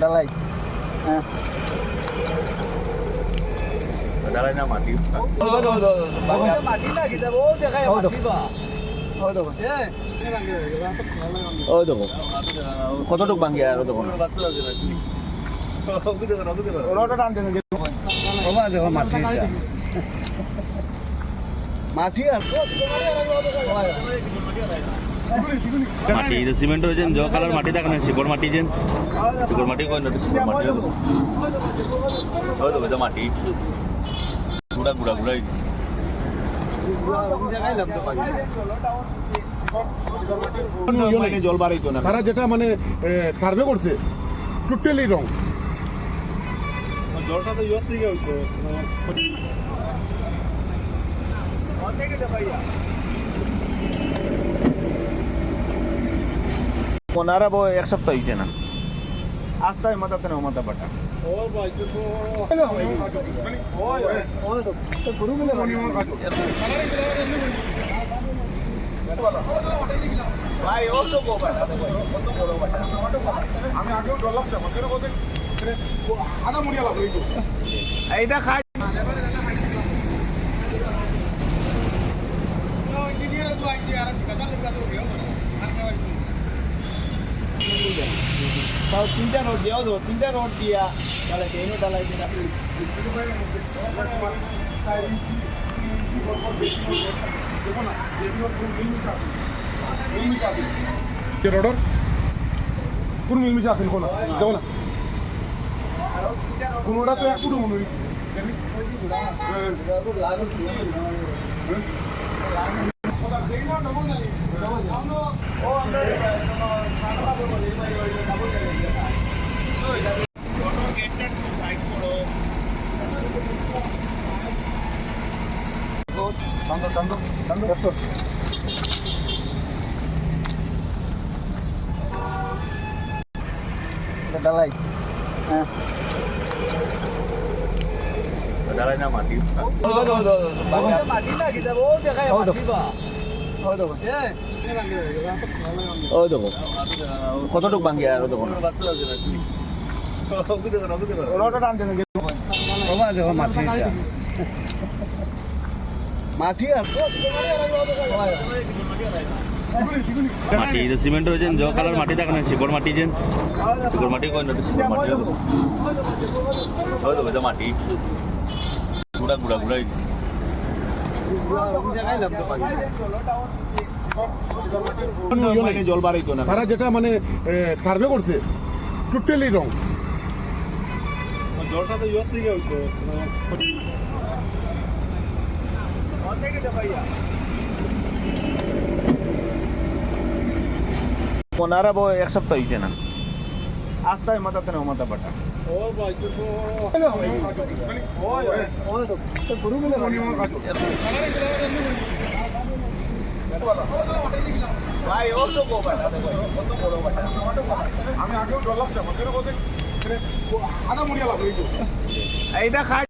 ডালাই। হ্যাঁ। দাঁড়ায় না মাটি মাটি কি যাব ও দেখায় ও দেখো। মাটি। বা ও দেখো এ ও দেখো কতটুক ভাঙ্গি আর ও দেখো না ওটা টানতে না বাবা দেখো। মাটি মাটি আর মাটি ಇದು ಸಿಮೆಂಟ್ হয়েছেন জ কালার মাটি দেখেন শিকড় মাটি যেন শিকড় মাটি কই না শিকড় মাটি হয়তো এটা মাটি গুড়া গুড়া গুড়া দেখাইলাম তো পাখি জল বাড়াইতো না তারা যেটা মানে সার্ভে করছে টোটালি রং জলটা তো ইয়র থেকে হইতো পনেরো বই এক সপ্তাহ হয়েছে না। আস্তায় মাথাতে না মাথা পাটা ভাই ও তো গো বাটা আমি আগেও ডর লাগছে আমার কেন বলতে আধা মরিয়া লাগবে এইটা খাই তাও তিনটা রোড দিও তো তিনটা রোড দিয়া তাহলে কেন ডালাই দিনা রোডর কোন মিলমিশে আছেন কোন দেখো না কোনোটা তো এক ফুটো মনে হয় ডালাই হ্যাঁ দাঁড়ায় না মাটি মাটি না কি যাব ও দেখায় ও মাটি বা ও দেখো এ ও দেখো কতটুক ভাঙ্গি আর ও মাটি সিমেন্ট রয়েছে জ কালার মাটি দেখেন শিকড় মাটি যেন। শিকড় মাটি কোন শিকড় মাটি হয়তো হয়তো মাটি। গুড়া গুড়া গুড়া জল বাড়াইতো না। তারা যেটা মানে সার্ভে করছে টোটালি রং জলটা তো ইয়র থেকে হইতো পনেরো বই এক সপ্তাহ হয়েছে না। আস্তায় মাথাতে না মাথা পাটা ভাই ও তো আমি আগেও ডর এইটা খাই।